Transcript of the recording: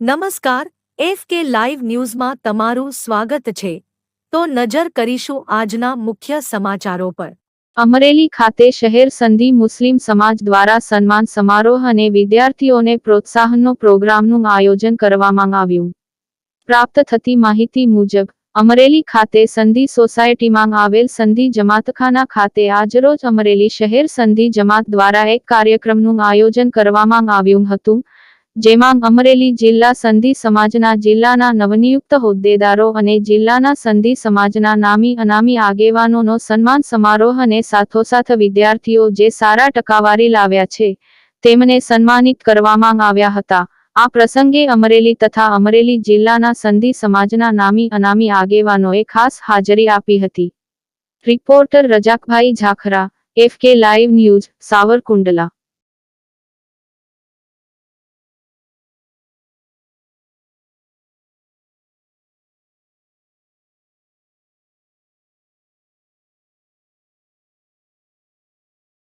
નમસ્કાર, F K live ન્યૂઝમાં તમારું સ્વાગત છે. તો નજર કરીશું આજના મુખ્ય સમાચારો પર. અમરેલી ખાતે શહેર સંધિ મુસ્લિમ સમાજ દ્વારા સન્માન સમારોહ અને વિદ્યાર્થીઓને પ્રોત્સાહનનો પ્રોગ્રામનું આયોજન કરવામાં આવ્યું. પ્રાપ્ત થતી માહિતી મુજબ, અમરેલી ખાતે સંધિ સોસાયટીમાં આવેલ સંધિ જમાતખાના ખાતે આજરોજ અમરેલી શહેર સંધિ જમાત દ્વારા એક કાર્યક્રમનું આયોજન કરવામાં આવ્યું હતું. જેમાં અમરેલી જિલ્લા સંધિ સમાજના જિલ્લાના નવનિયુક્ત હોદ્દેદારો અને જિલ્લાના સંધિ સમાજના નામી અનામી આગેવાનોનો સન્માન સમારોહ અને સાથોસાથ વિદ્યાર્થીઓ જે સારા ટકાવારી લાવ્યા છે, તેમને સન્માનિત કરવામાં આવ્યા હતા. આ પ્રસંગે અમરેલી તથા અમરેલી જિલ્લાના સંધિ સમાજના નામી અનામી આગેવાનોએ ખાસ હાજરી આપી હતી. Reporter Razakbhai Jhakhra, F K live news, Savarkundla.